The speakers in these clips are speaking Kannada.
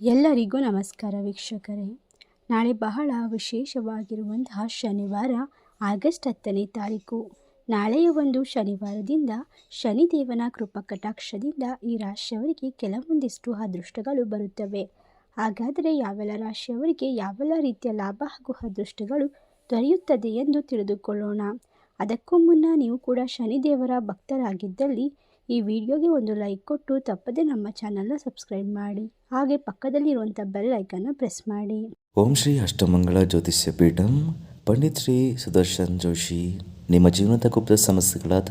ಎಲ್ಲರಿಗೂ ನಮಸ್ಕಾರ ವೀಕ್ಷಕರೇ. ನಾಳೆ ಬಹಳ ವಿಶೇಷವಾಗಿರುವಂತಹ ಶನಿವಾರ, ಆಗಸ್ಟ್ ಹತ್ತನೇ ತಾರೀಕು. ನಾಳೆಯ ಒಂದು ಶನಿವಾರದಿಂದ ಶನಿದೇವನ ಕೃಪಾ ಕಟಾಕ್ಷದಿಂದ ಈ ರಾಶಿಯವರಿಗೆ ಕೆಲವೊಂದಿಷ್ಟು ಅದೃಷ್ಟಗಳು ಬರುತ್ತವೆ. ಹಾಗಾದರೆ ಯಾವೆಲ್ಲ ರಾಶಿಯವರಿಗೆ ಯಾವೆಲ್ಲ ರೀತಿಯ ಲಾಭ ಹಾಗೂ ಅದೃಷ್ಟಗಳು ದೊರೆಯುತ್ತದೆ ಎಂದು ತಿಳಿದುಕೊಳ್ಳೋಣ. ಅದಕ್ಕೂ ಮುನ್ನ ನೀವು ಕೂಡ ಶನಿದೇವರ ಭಕ್ತರಾಗಿದ್ದಲ್ಲಿ ಈ ವಿಡಿಯೋಗೆ ಒಂದು ಲೈಕ್ ಕೊಟ್ಟು ತಪ್ಪದೆ ನಮ್ಮ ಚಾನಲ್ನ ಸಬ್ಸ್ಕ್ರೈಬ್ ಮಾಡಿ. ಹಾಗೆ ಪಕ್ಕದಲ್ಲಿರುವಂಥ ಬೆಲ್ ಐಕನ್ನ ಪ್ರೆಸ್ ಮಾಡಿ. ಓಂ ಶ್ರೀ ಅಷ್ಟಮಂಗಳ ಜ್ಯೋತಿಷ್ಯ ಪೀಠಂ, ಪಂಡಿತ್ ಶ್ರೀ ಸುದರ್ಶನ್ ಜೋಶಿ. ನಿಮ್ಮ ಜೀವನದ ಗುಪ್ತ ಸಮಸ್ಯೆಗಳಾದ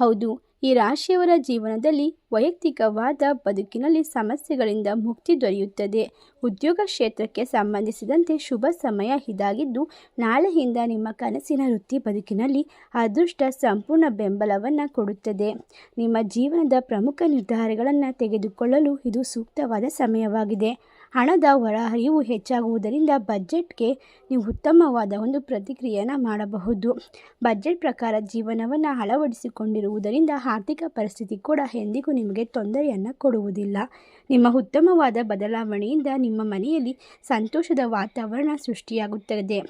ಹೌದು, ಈ ರಾಶಿಯವರ ಜೀವನದಲ್ಲಿ ವೈಯಕ್ತಿಕವಾದ ಬದುಕಿನಲ್ಲಿ ಸಮಸ್ಯೆಗಳಿಂದ ಮುಕ್ತಿ ದೊರೆಯುತ್ತದೆ. ಉದ್ಯೋಗ ಕ್ಷೇತ್ರಕ್ಕೆ ಸಂಬಂಧಿಸಿದಂತೆ ಶುಭ ಸಮಯ ಇದಾಗಿದ್ದು, ನಾಳೆಯಿಂದ ನಿಮ್ಮ ಕನಸಿನ ವೃತ್ತಿ ಬದುಕಿನಲ್ಲಿ ಅದೃಷ್ಟ ಸಂಪೂರ್ಣ ಬೆಂಬಲವನ್ನು ಕೊಡುತ್ತದೆ. ನಿಮ್ಮ ಜೀವನದ ಪ್ರಮುಖ ನಿರ್ಧಾರಗಳನ್ನು ತೆಗೆದುಕೊಳ್ಳಲು ಇದು ಸೂಕ್ತವಾದ ಸಮಯವಾಗಿದೆ. ಹಣದ ಹೊರಹರಿವು ಹೆಚ್ಚಾಗುವುದರಿಂದ ಬಜೆಟ್ಗೆ ನೀವು ಉತ್ತಮವಾದ ಒಂದು ಪ್ರತಿಕ್ರಿಯೆಯನ್ನು ಮಾಡಬಹುದು. ಬಜೆಟ್ ಪ್ರಕಾರ ಜೀವನವನ್ನು ಅಳವಡಿಸಿಕೊಂಡಿರುವುದರಿಂದ ಆರ್ಥಿಕ ಪರಿಸ್ಥಿತಿ ಕೂಡ ಎಂದಿಗೂ ನಿಮಗೆ ತೊಂದರೆಯನ್ನು ಕೊಡುವುದಿಲ್ಲ. ನಿಮ್ಮ ಉತ್ತಮವಾದ ಬದಲಾವಣೆಯಿಂದ ನಿಮ್ಮ ಮನೆಯಲ್ಲಿ ಸಂತೋಷದ ವಾತಾವರಣ ಸೃಷ್ಟಿಯಾಗುತ್ತದೆ.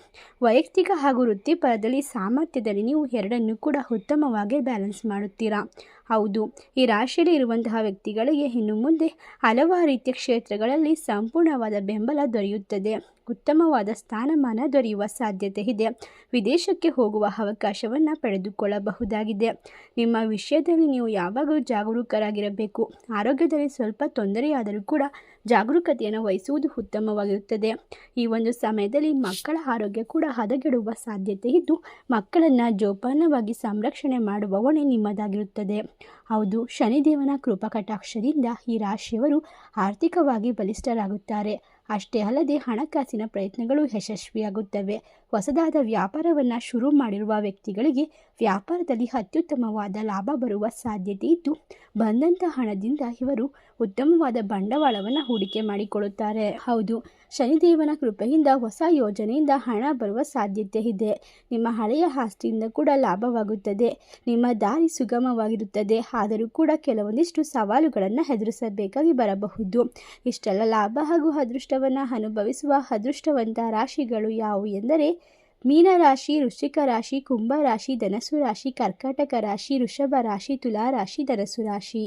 ವೈಯಕ್ತಿಕ ಹಾಗೂ ವೃತ್ತಿಪರದಲ್ಲಿ ಸಾಮರ್ಥ್ಯದಲ್ಲಿ ನೀವು ಎರಡನ್ನೂ ಕೂಡ ಉತ್ತಮವಾಗಿ ಬ್ಯಾಲೆನ್ಸ್ ಮಾಡುತ್ತೀರಾ? ಹೌದು. ಈ ರಾಶಿಯಲ್ಲಿ ಇರುವಂತಹ ವ್ಯಕ್ತಿಗಳಿಗೆ ಇನ್ನು ಮುಂದೆ ಹಲವಾರು ರೀತಿಯ ಕ್ಷೇತ್ರಗಳಲ್ಲಿ ಸಂಪೂರ್ಣವಾದ ಬೆಂಬಲ ದೊರೆಯುತ್ತದೆ. ಉತ್ತಮವಾದ ಸ್ಥಾನಮಾನ ದೊರೆಯುವ ಸಾಧ್ಯತೆ ಇದೆ. ವಿದೇಶಕ್ಕೆ ಹೋಗುವ ಅವಕಾಶವನ್ನು ಪಡೆದುಕೊಳ್ಳಬಹುದಾಗಿದೆ. ನಿಮ್ಮ ವಿಷಯದಲ್ಲಿ ನೀವು ಯಾವಾಗಲೂ ಜಾಗರೂಕರಾಗಿರಬೇಕು. ಆರೋಗ್ಯದಲ್ಲಿ ಸ್ವಲ್ಪ ತೊಂದರೆಯಾದರೂ ಕೂಡ ಜಾಗರೂಕತೆಯನ್ನು ವಹಿಸುವುದು ಉತ್ತಮವಾಗಿರುತ್ತದೆ. ಈ ಒಂದು ಸಮಯದಲ್ಲಿ ಮಕ್ಕಳ ಆರೋಗ್ಯ ಕೂಡ ಹದಗೆಡುವ ಸಾಧ್ಯತೆ ಇದ್ದು, ಮಕ್ಕಳನ್ನು ಜೋಪಾನವಾಗಿ ಸಂರಕ್ಷಣೆ ಮಾಡುವ ಹೊಣೆ ನಿಮ್ಮದಾಗಿರುತ್ತದೆ. ಹೌದು, ಶನಿದೇವನ ಕೃಪಾ ಕಟಾಕ್ಷದಿಂದ ಈ ರಾಶಿಯವರು ಆರ್ಥಿಕವಾಗಿ ಬಲಿಷ್ಠರಾಗುತ್ತಾರೆ. ಅಷ್ಟೇ ಅಲ್ಲದೆ ಹಣಕಾಸಿನ ಪ್ರಯತ್ನಗಳು ಯಶಸ್ವಿಯಾಗುತ್ತವೆ. ಹೊಸದಾದ ವ್ಯಾಪಾರವನ್ನು ಶುರು ಮಾಡಿರುವ ವ್ಯಕ್ತಿಗಳಿಗೆ ವ್ಯಾಪಾರದಲ್ಲಿ ಅತ್ಯುತ್ತಮವಾದ ಲಾಭ ಬರುವ ಸಾಧ್ಯತೆ ಇದ್ದು ಬಂದಂಥ ಹಣದಿಂದ ಇವರು ಉತ್ತಮವಾದ ಬಂಡವಾಳವನ್ನು ಹೂಡಿಕೆ ಮಾಡಿಕೊಳ್ಳುತ್ತಾರೆ. ಹೌದು, ಶನಿದೇವನ ಕೃಪೆಯಿಂದ ಹೊಸ ಯೋಜನೆಯಿಂದ ಹಣ ಬರುವ ಸಾಧ್ಯತೆ ಇದೆ. ನಿಮ್ಮ ಹಳೆಯ ಆಸ್ತಿಯಿಂದ ಕೂಡ ಲಾಭವಾಗುತ್ತದೆ. ನಿಮ್ಮ ದಾರಿ ಸುಗಮವಾಗಿರುತ್ತದೆ. ಆದರೂ ಕೂಡ ಕೆಲವೊಂದಿಷ್ಟು ಸವಾಲುಗಳನ್ನು ಎದುರಿಸಬೇಕಾಗಿ ಬರಬಹುದು. ಇಷ್ಟೆಲ್ಲ ಲಾಭ ಹಾಗೂ ಅದೃಷ್ಟವನ್ನು ಅನುಭವಿಸುವ ಅದೃಷ್ಟವಂತ ರಾಶಿಗಳು ಯಾವುವು ಎಂದರೆ ಮೀನರಾಶಿ, ವೃಶ್ಚಿಕ ರಾಶಿ, ಕುಂಭ ರಾಶಿ ಧನಸು ರಾಶಿ, ಕರ್ಕಾಟಕ ರಾಶಿ, ವೃಷಭ ರಾಶಿ, ತುಲಾ ರಾಶಿ ಧನಸು ರಾಶಿ.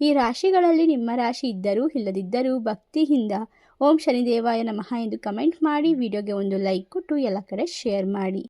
ಈ ರಾಶಿಗಳಲ್ಲಿ ನಿಮ್ಮ ರಾಶಿ ಇದ್ದರೂ ಇಲ್ಲದಿದ್ದರೂ ಭಕ್ತಿಯಿಂದ ಓಂ ಶನಿದೇವಾಯ ನಮಃ ಎಂದು ಕಮೆಂಟ್ ಮಾಡಿ, ವಿಡಿಯೋಗೆ ಒಂದು ಲೈಕ್ ಕೊಟ್ಟು ಎಲ್ಲ ಕಡೆ ಶೇರ್ ಮಾಡಿ.